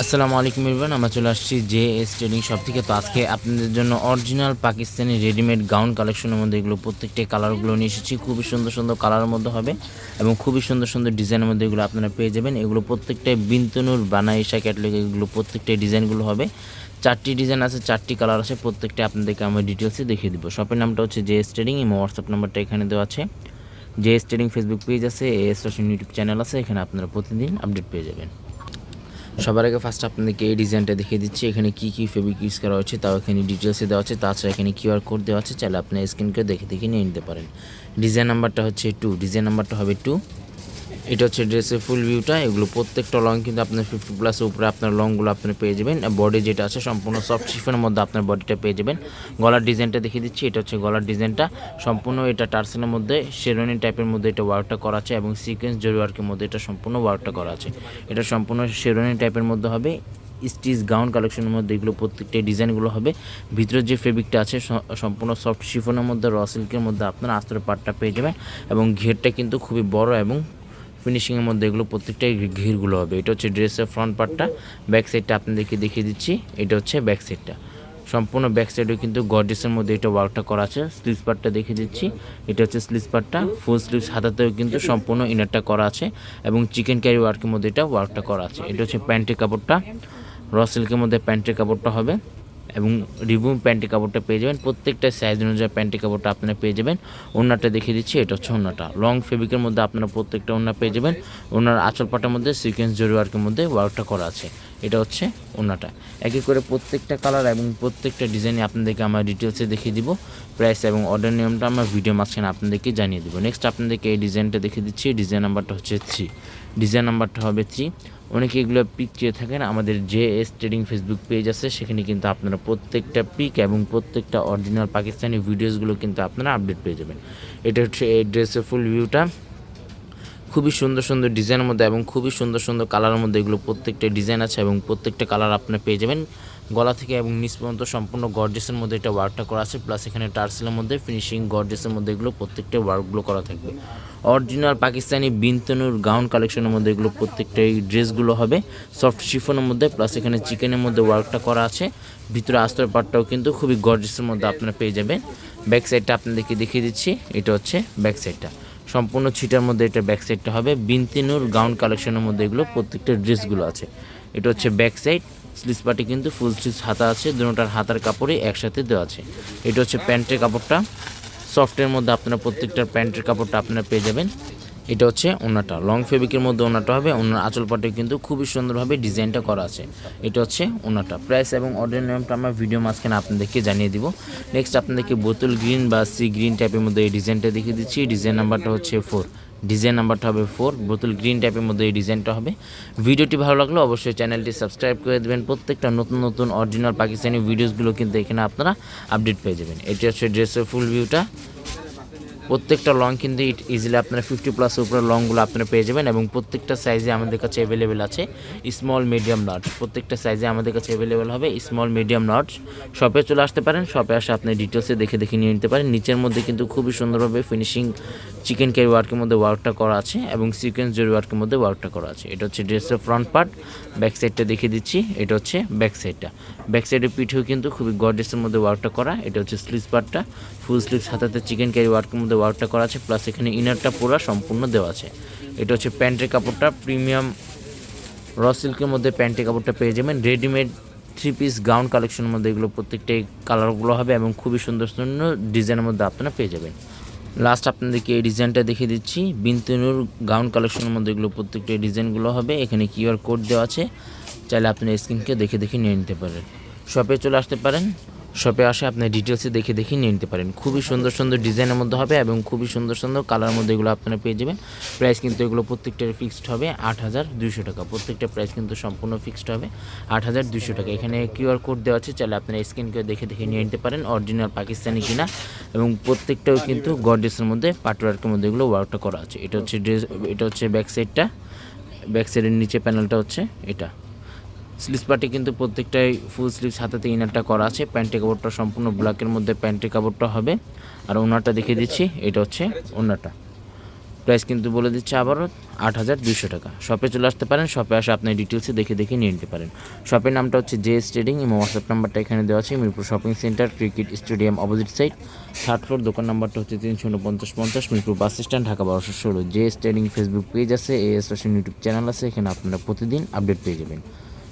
আসসালামু আলাইকুম ইরবান আমরা চলে আসছি জে এস ট্রেডিং শপ থেকে। তো আজকে আপনাদের জন্য অরিজিনাল পাকিস্তানি রেডিমেড গাউন কালেকশনের মধ্যে এগুলো প্রত্যেকটা কালারগুলো নিয়ে এসেছি। খুবই সুন্দর সুন্দর কালারের মধ্যে হবে এবং খুবই সুন্দর সুন্দর ডিজাইনের মধ্যে এগুলো আপনারা পেয়ে যাবেন। এগুলো প্রত্যেকটাই বিন্তনুর বানাইশা ক্যাটলগ এগুলো প্রত্যেকটাই ডিজাইনগুলো হবে। চারটি ডিজাইন আছে, চারটি কালার আছে প্রত্যেকটা আপনাদেরকে আমরা ডিটেলসে দেখিয়ে দিব। শপের নামটা হচ্ছে জে এস ট্রেডিং এবং হোয়াটসঅ্যাপ নাম্বারটা এখানে দেওয়া আছে। J S trading Facebook page আছে এ এস ইউটিউব চ্যানেল আছে, এখানে আপনারা প্রতিদিন আপডেট পেয়ে যাবেন। সবার আগে ফার্স্ট আপনাদেরকে এই ডিজাইনটা দেখিয়ে দিচ্ছি। এখানে কি কি ফেব্রিক ইউজ করা হয়েছে তাও এখানে ডিটেলসে দেওয়া আছে। তাছাড়া এখানে কিউআর কোড দেওয়া আছে, চাইলে আপনার স্ক্রিনকে দেখে দেখে নিয়ে নিতে পারেন। ডিজাইন নাম্বারটা হচ্ছে টু ডিজাইন নাম্বারটা হবে টু এটা হচ্ছে ড্রেসের ফুল ভিউটা এগুলো প্রত্যেকটা লং কিন্তু আপনার ফিফটি প্লাসের উপরে আপনার লংগুলো আপনি পেয়ে যাবেন। বডি যেটা আছে সম্পূর্ণ সফট শিফনের মধ্যে আপনার বডিটা পেয়ে যাবেন। গলার ডিজাইনটা দেখিয়ে দিচ্ছি, এটা হচ্ছে গলার ডিজাইনটা সম্পূর্ণ এটা টার্সেনের মধ্যে শেরনি টাইপের মধ্যে এটা ওয়ার্কটা করা আছে এবং সিকোয়েন্স জরি ওয়ার্কের মধ্যে এটা সম্পূর্ণ ওয়ার্কটা করা আছে। এটা সম্পূর্ণ শেরনি টাইপের মধ্যে হবে স্টিচ গাউন কালেকশনের মধ্যে এগুলো প্রত্যেকটা ডিজাইনগুলো হবে। ভিতরের যে ফেব্রিকটা আছে সম্পূর্ণ সফট শিফনের মধ্যে র সিল্কের মধ্যে আপনারা আস্তরের পাটটা পেয়ে যাবেন এবং ঘেরটা কিন্তু খুবই বড় এবং ফিনিশিংয়ের মধ্যে এগুলো প্রত্যেকটাই ঘিরগুলো হবে। এটা হচ্ছে ড্রেসের ফ্রন্ট পার্টটা ব্যাক সাইডটা আপনাদেরকে দেখিয়ে দিচ্ছি। এটা হচ্ছে ব্যাক সাইডটা সম্পূর্ণ ব্যাক সাইডেও কিন্তু গর্জেসের মধ্যে এটা ওয়ার্কটা করা আছে। স্লিভস পার্টটা দেখিয়ে দিচ্ছি। এটা হচ্ছে স্লিভস পার্টটা ফুল স্লিভস হাতাতেও কিন্তু সম্পূর্ণ ইনারটা করা আছে এবং চিকেন ক্যারি ওয়ার্কের মধ্যে এটা ওয়ার্কটা করা আছে। এটা হচ্ছে প্যান্টের কাপড়টা। র সিল্কের মধ্যে প্যান্টের কাপড়টা হবে। এবং রিবুম প্যান্টের কাপড়টা পেয়ে যাবেন। প্রত্যেকটা সাইজ অনুযায়ী প্যান্টের কাপড়টা আপনারা পেয়ে যাবেন। ওনাটা দেখিয়ে দিচ্ছি, এটা হচ্ছে ওনাটা লং ফেব্রিকের মধ্যে আপনারা প্রত্যেকটা ওনা পেয়ে যাবেন। ওনার আঁচল পাটার মধ্যে সিকোয়েন্স জরি ওয়ার্কের মধ্যে ওয়ার্কটা করা আছে। এটা হচ্ছে ওনাটা একে করে প্রত্যেকটা কালার এবং প্রত্যেকটা ডিজাইনে আপনাদেরকে আমার ডিটেলসে দেখিয়ে দিব। প্রাইস এবং অর্ডার নিয়মটা আমরা ভিডিও মাঝখানে আপনাদেরকে জানিয়ে দিব। নেক্সট আপনাদেরকে এই ডিজাইনটা দেখিয়ে দিচ্ছি। ডিজাইন নাম্বারটা হচ্ছে থ্রি ডিজাইন নাম্বারটা হবে থ্রি অনেকে এগুলো পিক চেয়ে থাকেন। আমাদের যে এস ট্রেডিং ফেসবুক পেজ আছে, সেখানে কিন্তু আপনারা প্রত্যেকটা পিক এবং প্রত্যেকটা অরিজিনাল পাকিস্তানি ভিডিওসগুলো কিন্তু আপনারা আপডেট পেয়ে যাবেন। এটা হচ্ছে এই ড্রেসের ফুল ভিউটা। খুবই সুন্দর সুন্দর ডিজাইনের মধ্যে এবং খুবই সুন্দর সুন্দর কালারের মধ্যে এগুলো প্রত্যেকটা ডিজাইন আছে এবং প্রত্যেকটা কালার আপনারা পেয়ে যাবেন। গলা থেকে এবং নিচ পর্যন্ত সম্পূর্ণ গর্জেসের মধ্যে এটা ওয়ার্কটা করা আছে প্লাস এখানে টার্সেলের মধ্যে ফিনিশিং গর্জেসের মধ্যে এগুলো প্রত্যেকটা ওয়ার্কগুলো করা থাকবে। অরিজিনাল পাকিস্তানি বিনতনুর গাউন কালেকশনের মধ্যে এগুলো প্রত্যেকটা এই ড্রেসগুলো হবে। সফট শিফনের মধ্যে প্লাস এখানে চিকেনের মধ্যে ওয়ার্কটা করা আছে। ভিতরে আস্তর পাটটাও কিন্তু খুবই গর্জেসের মধ্যে আপনারা পেয়ে যাবেন। ব্যাক সাইডটা আপনাদেরকে দেখিয়ে দিচ্ছি, এটা হচ্ছে ব্যাক সাইডটা সম্পূর্ণ ছিটার মধ্যে এটা ব্যাক সাইডটা হবে। বিনতিনুর গাউন কালেকশনের মধ্যে এগুলো প্রত্যেকটা ড্রেসগুলো আছে। এটা হচ্ছে ব্যাক সাইড স্লিভস পাটি কিন্তু ফুল স্লিভস হাতা আছে, দুটার হাতার কাপড়ই একসাথে দেওয়া আছে। এটা হচ্ছে প্যান্টের কাপড়টা। সফটের মধ্যে আপনারা প্রত্যেকটার প্যান্টের কাপড়টা আপনারা পেয়ে যাবেন। এটা হচ্ছে ওনাটা। লং ফেব্রিকের মধ্যে ওনাটা হবে। ওনার আঁচল পাটে কিন্তু খুবই সুন্দরভাবে ডিজাইনটা করা আছে। এটা হচ্ছে ওনাটা। প্রাইস এবং অর্ডার নিয়মটা আমরা ভিডিও মাঝখানে আপনাদেরকে জানিয়ে দিব। নেক্সট আপনাদেরকে বোতল গ্রিন বা সি গ্রিন টাইপের মধ্যে এই ডিজাইনটা দেখিয়ে দিচ্ছি। ডিজাইন নাম্বারটা হচ্ছে ফোর ডিজাইন নাম্বারটা হবে ফোর বোতল গ্রিন টাইপের মধ্যে এই ডিজাইনটা হবে। ভিডিওটি ভালো লাগলে অবশ্যই চ্যানেলটি সাবস্ক্রাইব করে দেবেন। প্রত্যেকটা নতুন নতুন অরিজিনাল পাকিস্তানি ভিডিওসগুলো কিন্তু এখানে আপনারা আপডেট পেয়ে যাবেন। এটি হচ্ছে ড্রেসের ফুল ভিউটা প্রত্যেকটা লং কিন্তু ইট ইজিলি আপনারা ফিফটি প্লাস উপরে লংগুলো আপনারা পেয়ে যাবেন এবং প্রত্যেকটা সাইজে আমাদের কাছে অ্যাভেলেবেল আছে স্মল মিডিয়াম লার্জ প্রত্যেকটা সাইজে আমাদের কাছে অ্যাভেলেবেল হবে স্মল মিডিয়াম লার্জ শপে চলে আসতে পারেন শপে আসে আপনি ডিটেলসে দেখে দেখে নিয়ে নিতে পারেন। নিচের মধ্যে কিন্তু খুবই সুন্দরভাবে ফিনিশিং চিকেন ক্যারি ওয়ার্কের মধ্যে ওয়ার্কটা করা আছে এবং সিকোয়েন্স জরি ওয়ার্কের মধ্যে ওয়ার্কটা করা আছে। এটা হচ্ছে ড্রেসের ফ্রন্ট পার্ট ব্যাক সাইডটা দেখিয়ে দিচ্ছি। এটা হচ্ছে ব্যাক সাইডটা ব্যাক সাইডের পিঠেও কিন্তু খুবই গর্ডেসের মধ্যে ওয়ার্কটা করা। এটা হচ্ছে স্লিভস পার্টটা ফুল স্লিভস হাতাতে চিকেন ক্যারি ওয়ার্কের মধ্যে ওয়ার্কটা করা আছে, প্লাস এখানে ইনারটা পুরো সম্পূর্ণ দেওয়া আছে। এটা হচ্ছে প্যান্টের কাপড়টা, প্রিমিয়াম র সিল্কের মধ্যে প্যান্টের কাপড়টা পেয়ে যাবেন। রেডিমেড থ্রি পিস গাউন কালেকশনের মধ্যে এগুলো প্রত্যেকটাই কালারগুলো হবে এবং খুবই সুন্দর সুন্দর ডিজাইনের মধ্যে আপনারা পেয়ে যাবেন। লাস্ট আপনাদেরকে এই ডিজাইনটা দেখিয়ে দিচ্ছি। বিনতেনুর গাউন কালেকশনের মধ্যে এগুলো প্রত্যেকটা ডিজাইনগুলো হবে। এখানে কিউআর কোড দেওয়া আছে। চাইলে আপনি স্ক্রিনকে দেখে দেখে নিয়ে নিতে পারেন। শপে চলে আসতে পারেন। শপে আসে, আপনি ডিটেলসে দেখে দেখে নিয়ে নিতে পারেন। খুবই সুন্দর সুন্দর ডিজাইনের মধ্যে হবে এবং খুবই সুন্দর সুন্দর কালার মধ্যে এগুলো আপনারা পেয়ে যাবেন। প্রাইস কিন্তু এগুলো প্রত্যেকটার ফিক্সড হবে, আট হাজার দুইশো টাকা। প্রত্যেকটা প্রাইস কিন্তু সম্পূর্ণ ফিক্সড হবে, আট হাজার দুইশো টাকা। এখানে কিউআর কোড দেওয়া আছে, চাইলে আপনারা স্ক্রিনকে দেখে দেখে নিয়ে নিতে পারেন অরিজিনাল পাকিস্তানি কিনা। এবং প্রত্যেকটাও কিন্তু গডেসের মধ্যে পাটওয়ার্কের মধ্যে এগুলো ওয়ার্কটা করা আছে। এটা হচ্ছে ড্রেস এটা হচ্ছে ব্যাক সাইডটা ব্যাক সাইডের নিচে প্যানেলটা হচ্ছে এটা। স্লিভস পার্টি কিন্তু প্রত্যেকটাই ফুল স্লিভস হাতাতে ইনারটা করা আছে। প্যান্টের কাপড়টা সম্পূর্ণ ব্ল্যাকের মধ্যে প্যান্টের কাপড়টা হবে। আর ওনারটা দেখিয়ে দিচ্ছি, এটা হচ্ছে ওনারটা। প্রাইস কিন্তু বলে দিচ্ছে আবারও আট হাজার দুশো টাকা। শপে চলে আসতে পারেন শপে আসে আপনার ডিটেলসে দেখে দেখে নিয়ে নিতে পারেন। শপের নামটা হচ্ছে জে এস ট্রেডিং এবং হোয়াটসঅ্যাপ নাম্বারটা এখানে দেওয়া আছে, Mirpur shopping centre cricket stadium opposite side third floor দোকান নাম্বারটা হচ্ছে তিনশো উনপঞ্চাশ পঞ্চাশ, মিরপুর বাস স্ট্যান্ড ঢাকা বারোশো ষোলো। জে ট্রেডিং ফেসবুক পেজ আছে এ এস ইউটিউব চ্যানেল আছে, এখানে আপনারা প্রতিদিন আপডেট পেয়ে যাবেন।